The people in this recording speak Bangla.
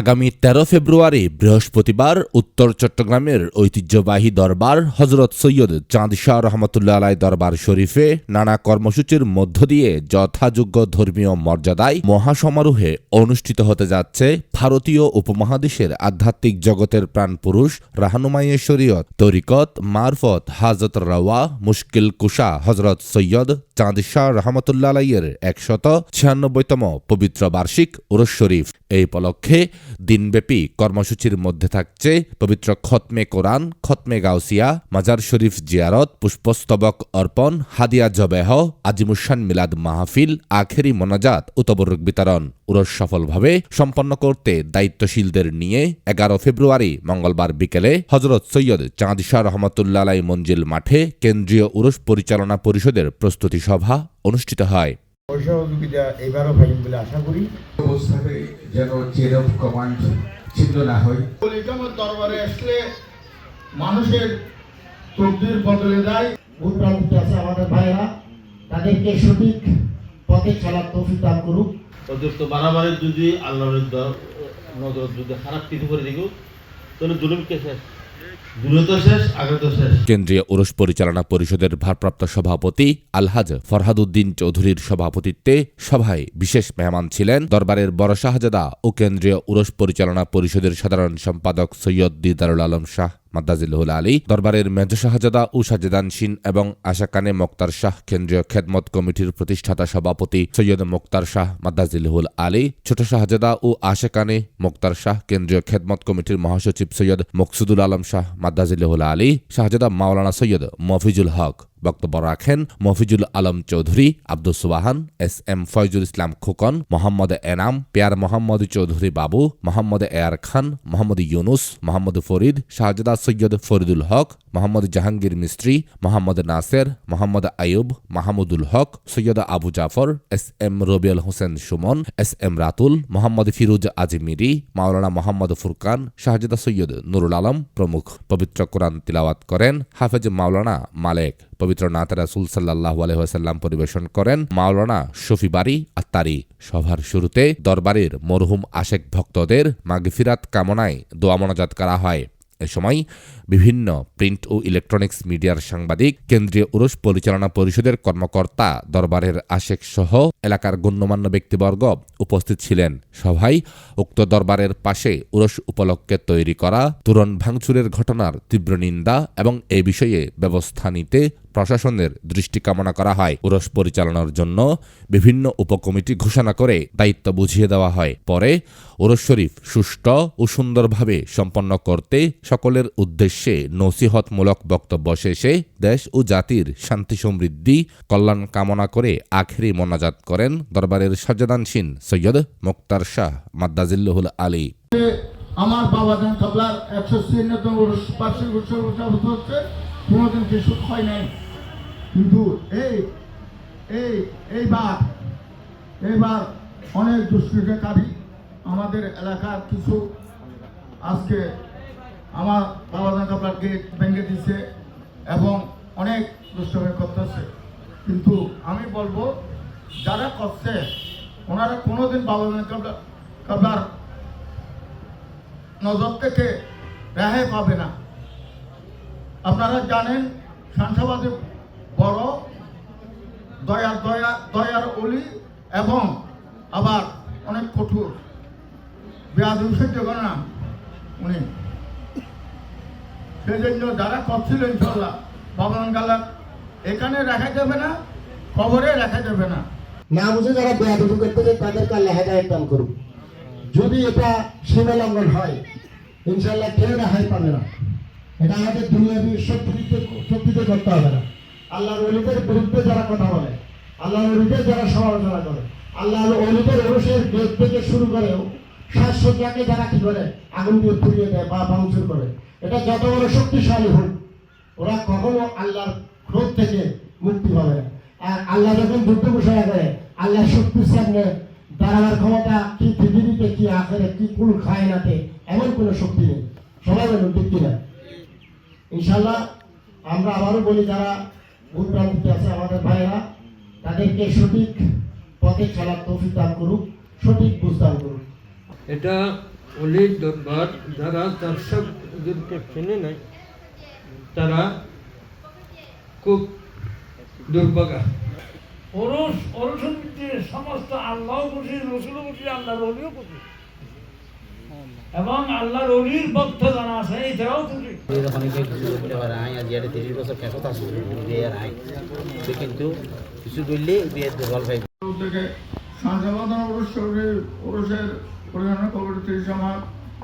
আগামী তেরো ফেব্রুয়ারি বৃহস্পতিবার উত্তর চট্টগ্রামের ঐতিহ্যবাহী দরবার হজরত সৈয়দ চাঁদ শাহ রহমতুল্লাহ আলাই দরবার শরীফে নানা কর্মসূচির মধ্য দিয়ে যথাযোগ্য ধর্মীয় মর্যাদায় মহাসমারোহে অনুষ্ঠিত হতে যাচ্ছে ভারতীয় উপমহাদেশের আধ্যাত্মিক জগতের প্রাণপুরুষ রাহানুমাইয়ে শরীয়ত তরিকত মারফত হাজরত রওয়া মুশকিল কুশা হজরত সৈয়দ চাঁদ শাহ রহমতুল্লাহ আলাইয়ের একশত ছিয়ানব্বইতম পবিত্র বার্ষিক উরস শরীফ। এই উপলক্ষে দিনব্যাপী কর্মসূচির মধ্যে থাকছে পবিত্র খতমে কোরআন, খতমে গাউসিয়া, মাজার শরীফ জিয়ারত, পুষ্পস্তবক অর্পণ, হাদিয়া জবেহ, আজিমুসান মিলাদ মাহফিল, আখেরি মোনাজাত উতবরক বিতরণ। উরস সফলভাবে সম্পন্ন করতে দায়িত্বশীলদের নিয়ে এগারো ফেব্রুয়ারি মঙ্গলবার বিকেলে হজরত সৈয়দ চাঁদ শাহ রহমতুল্লাহ আলাই মঞ্জিল মাঠে কেন্দ্রীয় উরস পরিচালনা পরিষদের প্রস্তুতি সভা অনুষ্ঠিত হয়। সহযোগিতা এবারও বলে আশা করি। অবস্থাতে যেন চেন অফ কমান্ড ছিন্ন না হয়। দরবারে আসলে মানুষের তকদির বদলে যায়। ভুল আছে আমাদের ভাইয়েরা। তাদেরকে সঠিক পথে চলার তৌফিক দান করুক। অতিরিক্ত যদি আল্লাহর নজর যদি খারাপ কিছু করে দিও তাহলে জুলুমকে শেষ? কেন্দ্রীয় উরস পরিচালনা পরিষদের ভারপ্রাপ্ত সভাপতি আলহাজ ফরহাদুদ্দিন চৌধুরীর সভাপতিত্বে সভায় বিশেষ মেহমান ছিলেন দরবারের বড় শাহজাদা ও কেন্দ্রীয় উরস পরিচালনা পরিষদের সাধারণ সম্পাদক সৈয়দ দিদারুল আলম শাহ। মাদ্দাজিল্লাহুল আলী, দরবারের মেজ শাহজাদা ও সাজেদানসিন এবং আশাকানে মোক্তার শাহ কেন্দ্রীয় খেদমত কমিটির প্রতিষ্ঠাতা সভাপতি সৈয়দ মোক্তার শাহ মাদ্দাজিল্লাহুল আলী, ছোট শাহজাদা ও আশাকানে মোক্তার শাহ কেন্দ্রীয় খেদমত কমিটির মহাসচিব সৈয়দ মকসুদুল আলম শাহ মাদ্দাজিল্লাহুল আলী, শাহজাদা মাওলানা সৈয়দ মফিজুল হক। বক্তব্য রাখেন Mofizul Alam Chowdhury Abdul Subahan, S M Foyzul Islam Khokon, Mohammad Enam, Peyar Mohammad Chowdhury Babu, Mohammad Eyar Khan, Mohammad Yunus, Mohammad Farid, Shahzada Syed Faridul Haque, Mohammad Jahangir Mistri, Mohammad Naser, Mohammad Ayub Mahmudul Haque, Syed Abu Jafar, S M Rabiul Hossain Sumon, S M Ratul, Mohammad Firuz Azimiri, Maulana Mohammad Furkan, Shahzada Syed Nurul Alam প্রমুখ পবিত্র কোরআন তিলাওয়াত করেন হাফেজ মাওলানা মালেক। পবিত্র নাথ রাসুল সাল্লাহ আলহাম পরিবেশন করেন। মাওলানা শফি বাড়ি আর তারি সভার শুরুতে দরবারের মরহুম আশেক ভক্তদের মাগফিরাত কামনায় দোয়া মনাজাত করা হয়। সময় বিভিন্ন প্রিন্ট ও ইলেকট্রনিক্স মিডিয়ার সাংবাদিক, কেন্দ্রীয় উরস পরিচালনা পরিষদের কর্মকর্তা, দরবারের আশেক সহ এলাকার গণ্যমান্য ব্যক্তিবর্গ উপস্থিত ছিলেন। সভায় উক্ত দরবারের পাশে উরস উপলক্ষে তৈরি করা তুরন ভাঙচুরের ঘটনার তীব্র নিন্দা এবং এ বিষয়ে ব্যবস্থা নিতে প্রশাসনের দৃষ্টি কামনা করা হয়। উরস পরিচালনার জন্য বিভিন্ন উপকমিটি ঘোষণা করে দায়িত্ব বুঝিয়ে দেওয়া হয়। পরে উরস শরীফ সুষ্ঠু ও সুন্দরভাবে সম্পন্ন করতে সকলের উদ্দেশ্যে নসিহতমূলক বক্তব্য শেষে দেশ ও জাতির শান্তি সমৃদ্ধি, কল্যাণ কামনা করে আখেরি মোনাজাত করেন দরবারের সজ্জাদানসীন সৈয়দ মুক্তার শাহ মাদ্দাজিল্লুহুল আলী। আমার বাবা জান কাবলার একশো ছিয়ান্নতম বার্ষিক উৎসব উদযাপন হচ্ছে। কোনোদিন কিছু হয় নাই? কিন্তু এই এই, এইবার এইবার অনেক দুষ্কৃতকারী আমাদের এলাকার কিছু আজকে আমার বাবা জান কাবলার গেট ভেঙে দিছে এবং অনেক দুষ্টমি করতেছে। কিন্তু আমি বলব, যারা করছে, ওনারা কোনোদিন বাবা জান কাবলার কাবলার নজর থেকে রেহাই পাবে না। আপনারা জানেন, সাংসবাদী বড় দয়ার দয়া, দয়ার অলি এবং আবার অনেক কঠোর। বেয়াদি সহ্য করে না উনি। সেই জন্য যারা করছিল ইনশাল্লাহ বাবন গালার এখানে রাখা যাবে না খবরে রাখা যাবে না। না বুঝে যারা বেয়াদবি করতে যায়, তাদেরকে আল্লাহ হেদায়ত দান করুক। যদি এটা সীমা লঙ্ঘন হয় ইনশাল্লাহ কেউ রেহাই পাবে না। এটা আমাদের দুনিয়াবি শক্তিতে শক্তিতে করতে হবে না। আল্লাহর অলিদের বিরুদ্ধে যারা কথা বলে, আল্লাহর অলিদের যারা সমালোচনা করে, আল্লাহর অলিদের অনুষের গেট থেকে শুরু করেও সাজসজ্জাকে যারা কি করে, আগুন দিয়ে পুড়িয়ে দেয় বা ভাঙচুর করে। এটা যত বড় শক্তিশালী হোক, ওরা কখনো আল্লাহর ক্রোধ থেকে মুক্তি পাবে না। আর আল্লাহ যখন যুদ্ধ ঘোষণা করে আল্লাহ শক্তির সামনে দাঁড়ানোর ক্ষমতা কি পৃথিবীতে, কি আখেরে কি কুল খায়নাতে এমন কোনো শক্তি নেই। সবাই বলুন, ঠিক কিনা? ইনশাল্লাহ আমরা আবারও বলি, যারা প্রান্তিতে আছে আমাদের ভাইয়েরা, তাদেরকে সঠিক পথে চলার তৌফিক দান করুক, সঠিক বুঝ দান করুক। এটা অলির দরবার, যারা দর্শকদেরকে চেনে নাই তারা খুব দুর্ভাগা। সমস্ত আল্লাহ খুশি রসুল খুশি আল্লাহর অলিও খুশি এবং আল্লাহর অলির ভক্ত জানা আছে এটাও খুশি অনেকে কিছু করতে পারে আই আজ ইয়াতে তিরিশ বছর কেসত আছে বিয়ের আই সে কিন্তু কিছু করলে বিয়ের দুর্বল থেকে পরিচালনা